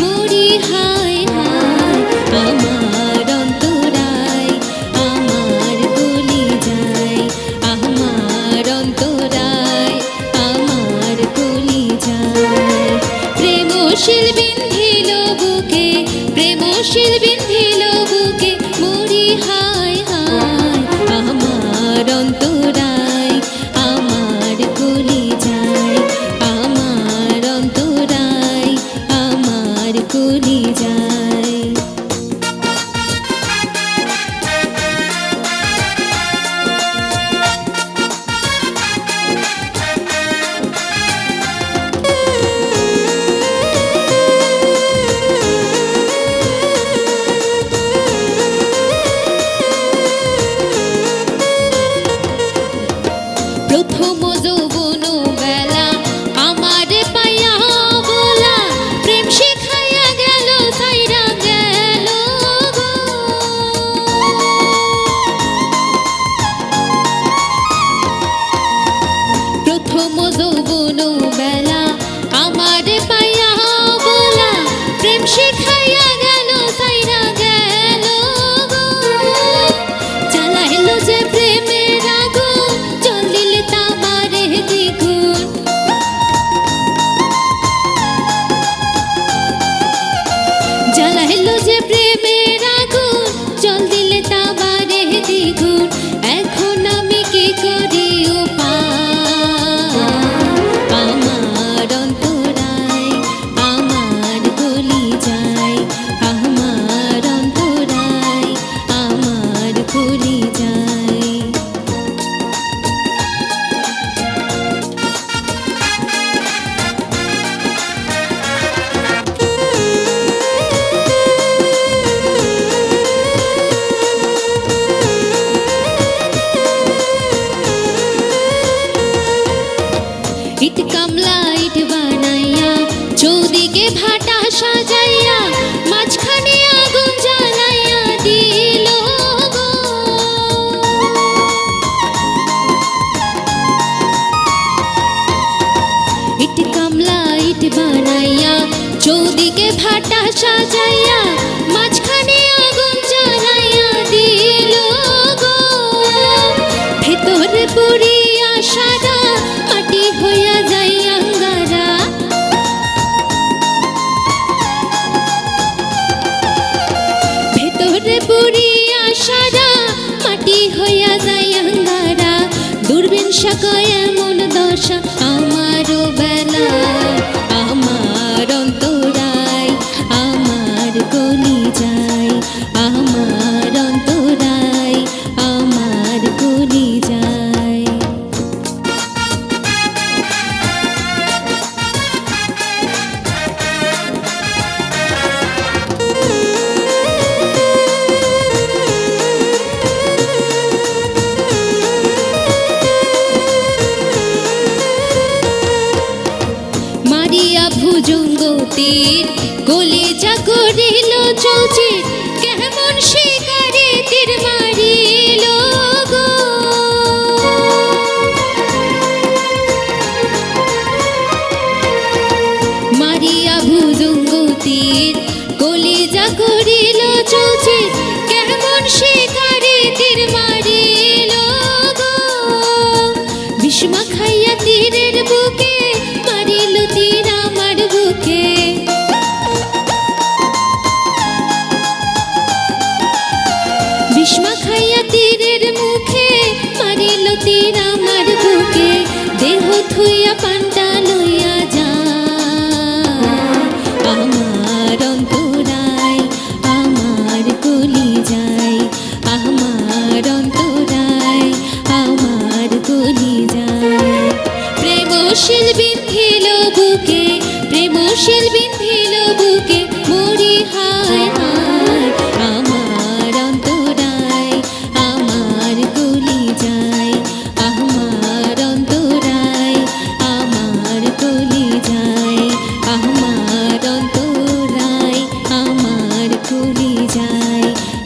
মরি হায় হায়। আমার অন্তরায়, আমার গলি যায়। আমার অন্তরায়, আমার যায়। বুকে, মরি হায় হায়। আমার অন্তরায় আমার গলি sempre ইট কামলা ইট বানাইয়া, চৌদিকে ভাটা সাজাইয়া, মাঝখানে আগুন জ্বালাইয়া দিল ইট কামলা ইট বানাইয়া, চৌদিকে ভাটা সাজাইয়া, মাঝখানে আগুন জ্বালাইয়া দিল ভেতরে পুরিয়া সারা ভেতরে পুরিয়া সারা মাটি হইয়া যায় আঙ্গারা দূরবীন সকয় এমন দশা ভুজঙ্গ তীর কলিজা করিল চৌচির কেমন শিকারে তীর মারিল বুকে দেহ থুইয়া পান্তা লইয়া যা। আমার অন্তরায় যায় আমার অন্তরায় আমার গলি যায় night.